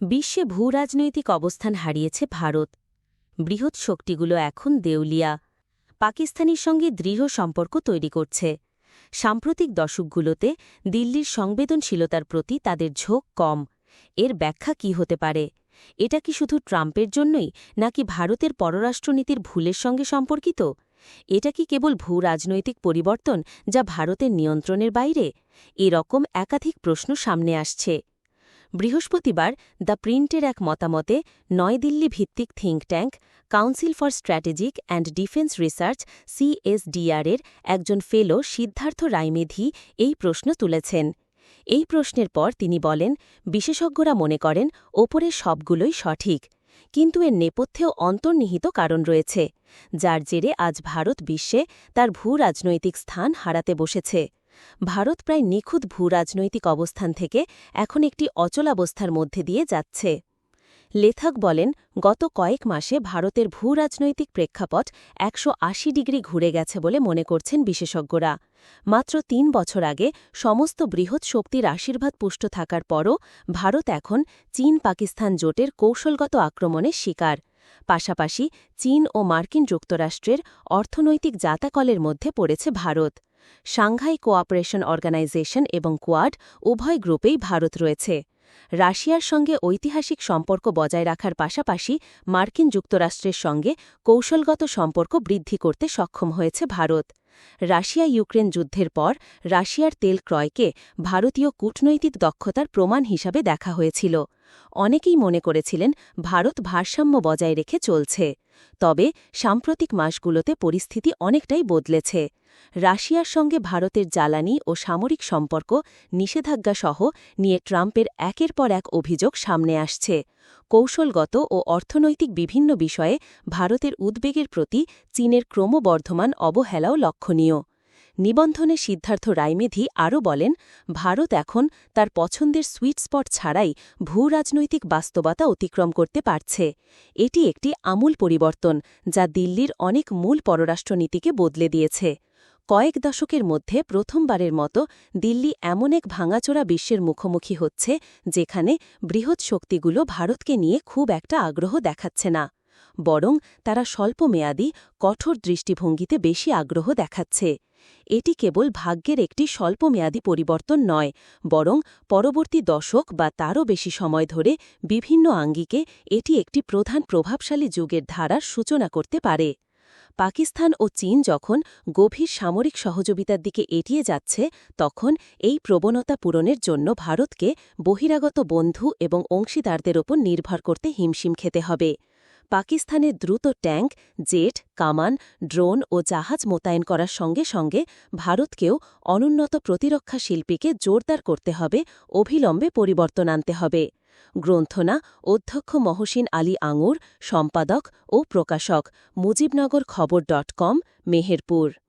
বিশ্বে ভূরাজনৈতিক অবস্থান হারিয়েছে ভারত। বৃহৎ শক্তিগুলো এখন দেউলিয়া। পাকিস্তানের সঙ্গে দৃঢ় সম্পর্ক তৈরি করছে। সাম্প্রতিক দশকগুলোতে দিল্লির সংবেদনশীলতার প্রতি তাদের ঝোঁক কম। এর ব্যাখ্যা কি হতে পারে? এটা কি শুধু ট্রাম্পের জন্যই, নাকি ভারতের পররাষ্ট্রনীতির ভুলের সঙ্গে সম্পর্কিত? এটা কি কেবল ভূ রাজনৈতিক পরিবর্তন যা ভারতের নিয়ন্ত্রণের বাইরে? এরকম একাধিক প্রশ্ন সামনে আসছে। বৃহস্পতিবার দ্য প্রিন্টের এক মতামতে, নয়দিল্লি ভিত্তিক think tank, council for strategic and defence research সিএসডিআরের একজন ফেলো সিদ্ধার্থ রায়মেধি এই প্রশ্ন তুলেছেন। এই প্রশ্নের পর তিনি বলেন, বিশেষজ্ঞরা মনে করেন, ওপরের সবগুলোই সঠিক। কিন্তু এর নেপথ্যেও অন্তর্নিহিত কারণ রয়েছে, যার জেরে আজ ভারত বিশ্বে তার ভূ রাজনৈতিক স্থান হারাতে বসেছে। ভারত প্রায় নিখুঁত ভূরাজনৈতিক অবস্থান থেকে এখন একটি অচলাবস্থার মধ্যে দিয়ে যাচ্ছে। লেথক বলেন, গত কয়েক মাসে ভারতের ভূরাজনৈতিক প্রেক্ষাপট একশো আশি ডিগ্রি ঘুরে গেছে বলে মনে করছেন বিশেষজ্ঞরা। মাত্র তিন বছর আগে সমস্ত বৃহৎ শক্তির আশীর্বাদ পুষ্ট থাকার পরও ভারত এখন চীন পাকিস্তান জোটের কৌশলগত আক্রমণের শিকার। পাশাপাশি চীন ও মার্কিন যুক্তরাষ্ট্রের অর্থনৈতিক জাতাকলের মধ্যে পড়েছে ভারত। সাংঘাই কোঅপারেশন অর্গানাইজেশন এবং কোয়াড উভয় গ্রুপেই ভারত রয়েছে। রাশিয়ার সঙ্গে ঐতিহাসিক সম্পর্ক বজায় রাখার পাশাপাশি মার্কিন যুক্তরাষ্ট্রের সঙ্গে কৌশলগত সম্পর্ক বৃদ্ধি করতে সক্ষম হয়েছে ভারত। রাশিয়া ইউক্রেন যুদ্ধের পর রাশিয়ার তেল ক্রয়কে ভারতীয় কূটনৈতিক দক্ষতার প্রমাণ হিসাবে দেখা হয়েছিল। অনেকেই মনে করেছিলেন ভারত ভারসাম্য বজায় রেখে চলছে। তবে সাম্প্রতিক মাসগুলোতে পরিস্থিতি অনেকটাই বদলেছে। রাশিয়ার সঙ্গে ভারতের জ্বালানি ও সামরিক সম্পর্ক নিষেধাজ্ঞাসহ নিয়ে ট্রাম্পের একের পর এক অভিযোগ সামনে আসছে। কৌশলগত ও অর্থনৈতিক বিভিন্ন বিষয়ে ভারতের উদ্বেগের প্রতি চীনের ক্রমবর্ধমান অবহেলাও লক্ষণীয়। নিবন্ধনে সিদ্ধার্থ রায়মেধি আরও বলেন, ভারত এখন তার পছন্দের সুইট স্পট ছাড়াই ভূ রাজনৈতিক বাস্তবতা অতিক্রম করতে পারছে। এটি একটি আমূল পরিবর্তন যা দিল্লির অনেক মূল পররাষ্ট্রনীতিকে বদলে দিয়েছে। কয়েক দশকের মধ্যে প্রথমবারের মতো দিল্লি এমন এক ভাঙাচোরা বিশ্বের মুখোমুখি হচ্ছে, যেখানে বৃহৎ শক্তিগুলো ভারতকে নিয়ে খুব একটা আগ্রহ দেখাচ্ছে না। বরং তারা স্বল্পমেয়াদী, কঠোর দৃষ্টিভঙ্গিতে বেশি আগ্রহ দেখাচ্ছে। এটি কেবল ভাগ্যের একটি স্বল্পমেয়াদী পরিবর্তন নয়, বরং পরবর্তী দশক বা তারও বেশি সময় ধরে বিভিন্ন আঙ্গিকে এটি একটি প্রধান প্রভাবশালী যুগের ধারার সূচনা করতে পারে। পাকিস্তান ও চীন যখন গভীর সামরিক সহযোগিতার দিকে এটিয়ে যাচ্ছে, তখন এই প্রবণতা পূরণের জন্য ভারতকে বহিরাগত বন্ধু এবং অংশীদারদের ওপর নির্ভর করতে হিমশিম খেতে হবে। পাকিস্তানের দ্রুত ট্যাঙ্ক, জেট, কামান, ড্রোন ও জাহাজ মোতায়েন করার সঙ্গে সঙ্গে ভারতকেও অনুন্নত প্রতিরক্ষা শিল্পীকে জোরদার করতে হবে অভিলম্বে পরিবর্তন আনতে হবে। গ্রন্থনা, অধ্যক্ষ মহসিন আলী আঙুর, সম্পাদক ও প্রকাশক, মুজিবনগর খবর ডট কম, মেহেরপুর।